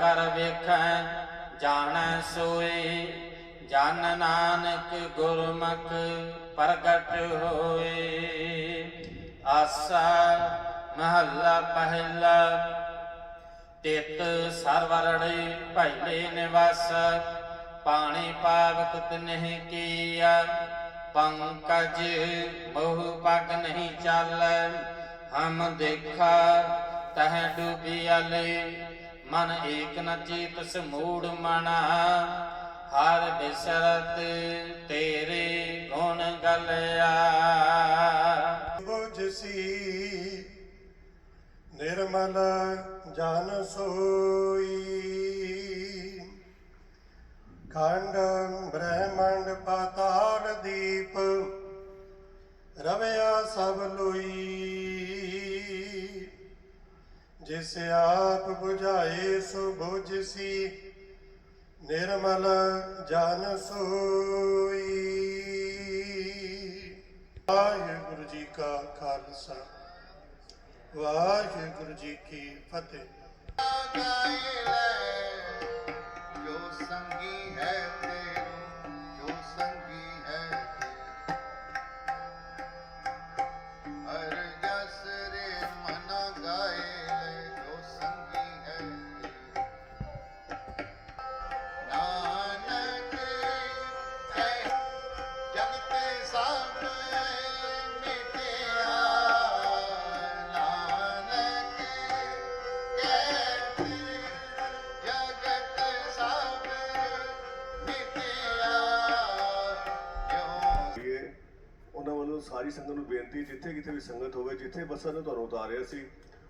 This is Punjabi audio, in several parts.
ਕਰ ਵੇਖੈ, ਜਾਣੈ ਸੋਏ। ਜਨ ਨਾਨਕ ਗੁਰਮੁਖ ਪ੍ਰਗਟ ਹੋਏ। ਆਸਾ ਮਹੱਲਾ ਪਹਿਲਾ, ਤਿਤ ਸਰਵਰੜੇ ਭੈਲੇ ਨਿਵਾਸ। ਪਾਣੀ ਪਾਵਕ ਤਨਹਿ ਕੀਆ, ਪੰਕਜ ਬਹੁ ਪਗ ਨਹੀਂ ਚੱਲ। ਹਮ ਦੇਖਾ, ਤਹ ਡੂਬਿਆਲੇ। ਮਨ ਏਕ ਨ ਚੀਤ ਸਮੂੜ ਮਨਾ, ਹਰ ਬਿਸਰਤ ਤੇਰੇ ਗੁਣ ਗਲਿਆ। ਬੁਝਸੀ ਨਿਰਮਲ ਜਨ ਸੋਈ। ਖੰਡ ਬ੍ਰਹਮੰਡ ਪਾਤਾਲ ਜਿਸ ਆਪ 부ਝਾਏ ਸੋ ਬੁਝਸੀ ਨਿਰਮਲ ਜਨ ਸੋਈ। ਵਾਹਿਗੁਰੂ ਜੀ ਕਾ ਖਾਲਸਾ, ਵਾਹਿਗੁਰੂ ਜੀ ਕੀ ਫਤਿਹ। ਜੋ ਸੰਗੀ ਹੈ ਤੇਰੂ। ਸਾਰੀ ਸੰਗਤ ਨੂੰ ਬੇਨਤੀ, ਜਿੱਥੇ ਕਿਤੇ ਵੀ ਸੰਗਤ ਹੋਵੇ, ਜਿੱਥੇ ਬੱਸਾਂ ਨੇ ਤੁਹਾਨੂੰ ਉਤਾਰਿਆ ਸੀ,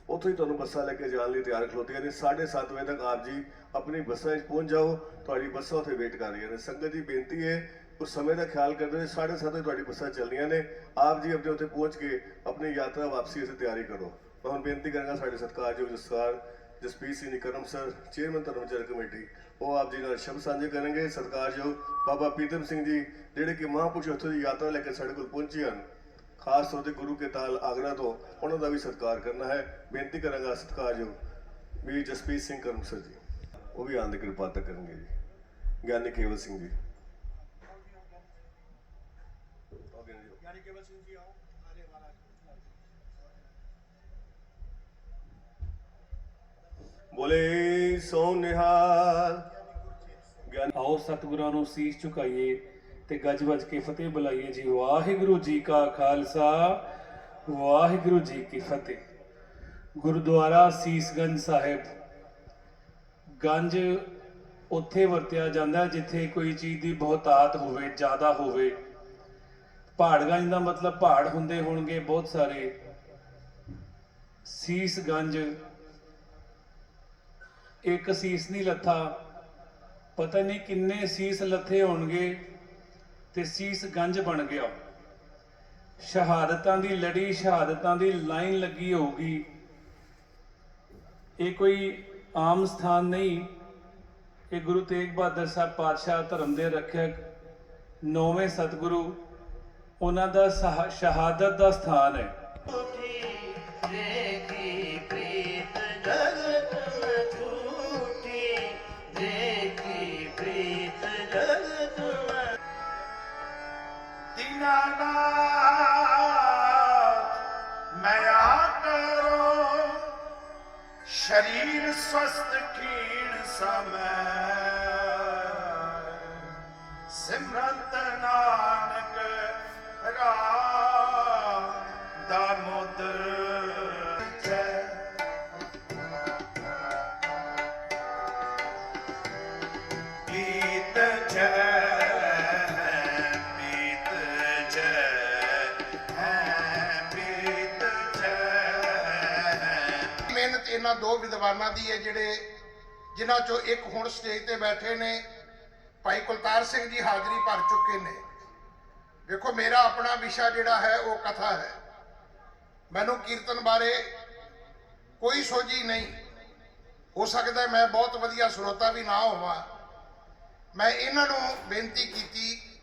ਉੱਥੇ ਹੀ ਤੁਹਾਨੂੰ ਬੱਸਾਂ ਲੈ ਕੇ ਜਾਣ ਲਈ ਤਿਆਰ ਖਲੋਤੀਆਂ ਨੇ। 7:30 ਵਜੇ ਤੱਕ ਆਪ ਜੀ ਆਪਣੀ ਬੱਸਾਂ 'ਚ ਪਹੁੰਚ ਜਾਓ, ਤੁਹਾਡੀ ਬੱਸਾਂ ਉੱਥੇ ਵੇਟ ਕਰ ਰਹੀਆਂ ਨੇ। ਸੰਗਤ ਦੀ ਬੇਨਤੀ ਹੈ ਉਸ ਸਮੇਂ ਦਾ ਖਿਆਲ ਕਰਦੇ ਹੋਏ 7:30 ਵਜੇ ਤੁਹਾਡੀ ਬੱਸਾਂ ਚੱਲਣੀਆਂ ਨੇ। ਆਪ ਜੀ ਆਪਣੇ ਉੱਥੇ ਪਹੁੰਚ ਕੇ ਆਪਣੀ ਯਾਤਰਾ ਵਾਪਸੀ ਦੀ ਤਿਆਰੀ ਕਰੋ। ਮੈਂ ਹੁਣ ਬੇਨਤੀ ਕਰਾਂਗਾ ਸਾਡੇ ਸਤਿਕਾਰਯੋਗ ਜਸਕਾਰ ਜਸਪੀਰ ਸਿੰਘ ਨਿਕਰਮ ਸਰ, ਚੇਅਰਮੈਨ ਧਰਮਚਾਰ ਕਮੇਟੀ, ਉਹ ਆਪ ਜੀ ਨਾਲ ਸ਼ਬਦ ਸਾਂਝੇ ਕਰਨਗੇ। ਸਤਿਕਾਰਯੋਗ ਬਾਬਾ ਪ੍ਰੀਤਮ ਸਿੰਘ ਜੀ, ਜਿਹੜੇ ਕਿ ਮਹਾਂਪੁਰਸ਼ ਉੱਥੋਂ ਦੀ ਯਾਤਰਾ ਲੈ ਕੇ ਸਾਡੇ ਕੋਲ ਪਹੁੰਚੇ ਹਨ ਖਾਸ ਤੌਰ ਤੇ ਗੁਰੂ ਕੇ ਤਾਲ ਆਗਰਾ ਤੋਂ ਉਹਨਾਂ ਦਾ ਵੀ ਸਤਿਕਾਰ ਕਰਨਾ ਹੈ। ਬੇਨਤੀ ਕਰਾਂਗਾ ਸਤਿਕਾਰਯੋਗ ਵੀ ਜਸਪੀਰ ਸਿੰਘ ਕਰਮ ਜੀ। ਉਹ ਵੀ ਆਨੰਦ ਕਿਰਪਾ ਤੱਕ ਕਰਨਗੇ ਜੀ। ਗਿਆਨੀ ਕੇਵਲ ਸਿੰਘ ਜੀ। ਬੋਲੇ ਸੋ ਨਿਹਾਲ। ਗਿਆਨੀ ਆਓ ਸਤਿਗੁਰਾਂ ਨੂੰ ਸੀਸ ਝੁਕਾਈਏ। ਤੇ ਗੱਜ ਵੱਜ ਕੇ ਫਤਿਹ ਬੁਲਾਈਏ ਜੀ। ਵਾਹਿਗੁਰੂ ਜੀ ਕਾ ਖਾਲਸਾ, ਵਾਹਿਗੁਰੂ ਜੀ ਕੀ ਫਤਿਹ। ਗੁਰਦੁਆਰਾ ਸੀਸਗੰਜ ਸਾਹਿਬ। ਗੰਜ ਉੱਥੇ ਵਰਤਿਆ ਜਾਂਦਾ ਜਿੱਥੇ ਕੋਈ ਚੀਜ਼ ਦੀ ਬਹੁਤਾਤ ਹੋਵੇ, ਜ਼ਿਆਦਾ ਹੋਵੇ। ਪਹਾੜਗੰਜ ਦਾ ਮਤਲਬ ਪਹਾੜ ਹੁੰਦੇ ਹੋਣਗੇ ਬਹੁਤ ਸਾਰੇ। ਸੀਸਗੰਜ ਇੱਕ ਸੀਸ ਨਹੀਂ ਲੱਥਾ। ਪਤਾ ਨਹੀਂ ਕਿੰਨੇ ਸੀਸ ਲੱਥੇ ਹੋਣਗੇ। ਤੇ ਸੀਸ ਗੰਜ ਬਣ ਗਿਆ। ਸ਼ਹਾਦਤਾਂ ਦੀ ਲੜੀ, ਸ਼ਹਾਦਤਾਂ ਦੀ ਲਾਈਨ ਲੱਗੀ ਹੋਊਗੀ। ਇਹ ਕੋਈ ਆਮ ਸਥਾਨ ਨਹੀਂ। ਇਹ ਗੁਰੂ ਤੇਗ ਬਹਾਦਰ ਸਾਹਿਬ ਪਾਤਸ਼ਾਹ ਧਰਮ ਦੇ ਰੱਖਿਅਕ ਨੌਵੇਂ ਸਤਿਗੁਰੂ, ਉਹਨਾਂ ਦਾ ਸਹਾ- ਸ਼ਹਾਦਤ ਦਾ ਸਥਾਨ ਹੈ। ਡਰੋ ਸ਼ਰੀਰ ਸਵਸਤ ਕੀਣ ਸਮੈ। ਸਿਮਰਤ ਨਾ ਇਹਨਾਂ ਦੋ ਵਿਦਵਾਨਾਂ ਦੀ ਹੈ ਜਿਹੜੇ ਜਿਨ੍ਹਾਂ ਚੋਂ ਇੱਕ ਹੁਣ ਸਟੇਜ ਤੇ ਬੈਠੇ ਨੇ, ਭਾਈ ਕੁਲਤਾਰ ਸਿੰਘ ਜੀ ਹਾਜ਼ਰੀ ਭਰ ਚੁੱਕੇ ਨੇ। ਦੇਖੋ ਮੇਰਾ ਆਪਣਾ ਵਿਸ਼ਾ ਜਿਹੜਾ ਹੈ, ਉਹ ਕਥਾ ਹੈ। ਮੈਨੂੰ ਕੀਰਤਨ ਬਾਰੇ ਕੋਈ ਸੋਝੀ ਨਹੀਂ। ਹੋ ਸਕਦਾ ਮੈਂ ਬਹੁਤ ਵਧੀਆ ਸਰੋਤਾ ਵੀ ਨਾ ਹੋਵਾਂ। ਮੈਂ ਇਹਨਾਂ ਨੂੰ ਬੇਨਤੀ ਕੀਤੀ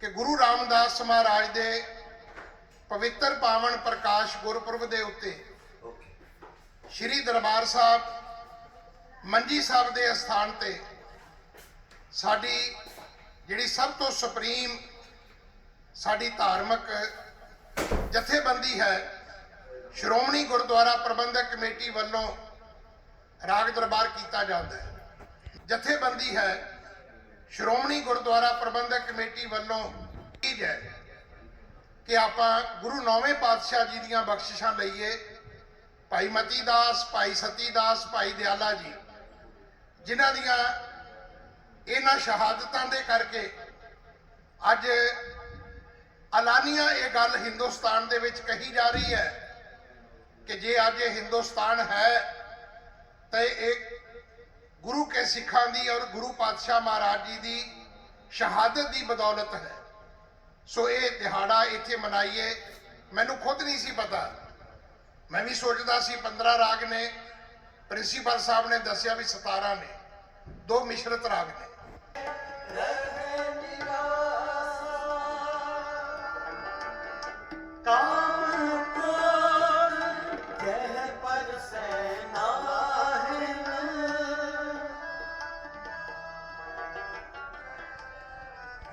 ਕਿ ਗੁਰੂ ਰਾਮਦਾਸ ਮਹਾਰਾਜ ਦੇ ਪਵਿੱਤਰ ਪਾਵਨ ਪ੍ਰਕਾਸ਼ ਗੁਰਪੁਰਬ ਦੇ ਉੱਤੇ ਸ਼੍ਰੀ ਦਰਬਾਰ ਸਾਹਿਬ ਮੰਜੀ ਸਾਹਿਬ ਦੇ ਅਸਥਾਨ ਤੇ ਸਾਡੀ ਜਿਹੜੀ ਸਭ ਤੋਂ ਸੁਪਰੀਮ ਸਾਡੀ ਧਾਰਮਿਕ ਜਥੇਬੰਦੀ ਹੈ, ਸ਼੍ਰੋਮਣੀ ਗੁਰਦੁਆਰਾ ਪ੍ਰਬੰਧਕ ਕਮੇਟੀ ਵੱਲੋਂ ਰਾਗ ਦਰਬਾਰ ਕੀਤਾ ਜਾਂਦਾ ਹੈ। ਜਥੇਬੰਦੀ ਹੈ, ਸ਼੍ਰੋਮਣੀ ਗੁਰਦੁਆਰਾ ਪ੍ਰਬੰਧਕ ਕਮੇਟੀ ਵੱਲੋਂ ਕੀ ਹੈ ਕਿ ਆਪਾਂ ਗੁਰੂ ਨੌਵੇਂ ਪਾਤਸ਼ਾਹ ਜੀ ਦੀਆਂ ਬਖਸ਼ਿਸ਼ਾਂ ਲਈਏ। ਭਾਈ ਮਤੀ ਦਾਸ, ਭਾਈ ਸਤੀ ਦਾਸ, ਭਾਈ ਦਿਆਲਾ ਜੀ, ਜਿਨ੍ਹਾਂ ਦੀਆਂ ਇਹਨਾਂ ਸ਼ਹਾਦਤਾਂ ਦੇ ਕਰਕੇ ਅੱਜ ਅਲਾਨੀਆਂ ਇਹ ਗੱਲ ਹਿੰਦੁਸਤਾਨ ਦੇ ਵਿੱਚ ਕਹੀ ਜਾ ਰਹੀ ਹੈ ਕਿ ਜੇ ਅੱਜ ਇਹ ਹਿੰਦੁਸਤਾਨ ਹੈ, ਤਾਂ ਇਹ ਗੁਰੂ ਕੇ ਸਿੱਖਾਂ ਦੀ ਔਰ ਗੁਰੂ ਪਾਤਸ਼ਾਹ ਮਹਾਰਾਜ ਜੀ ਦੀ ਸ਼ਹਾਦਤ ਦੀ ਬਦੌਲਤ ਹੈ। ਸੋ ਇਹ ਦਿਹਾੜਾ ਇੱਥੇ ਮਨਾਈਏ। ਮੈਨੂੰ ਖੁਦ ਨਹੀਂ ਸੀ ਪਤਾ ਮੈਂ ਵੀ ਸੋਚਦਾ ਸੀ 15 ਰਾਗ ਨੇ, ਪ੍ਰਿੰਸੀਪਲ ਸਾਹਿਬ ਨੇ ਦੱਸਿਆ ਵੀ 17 ਨੇ, ਦੋ ਮਿਸ਼ਰਤ ਰਾਗ ਨੇ।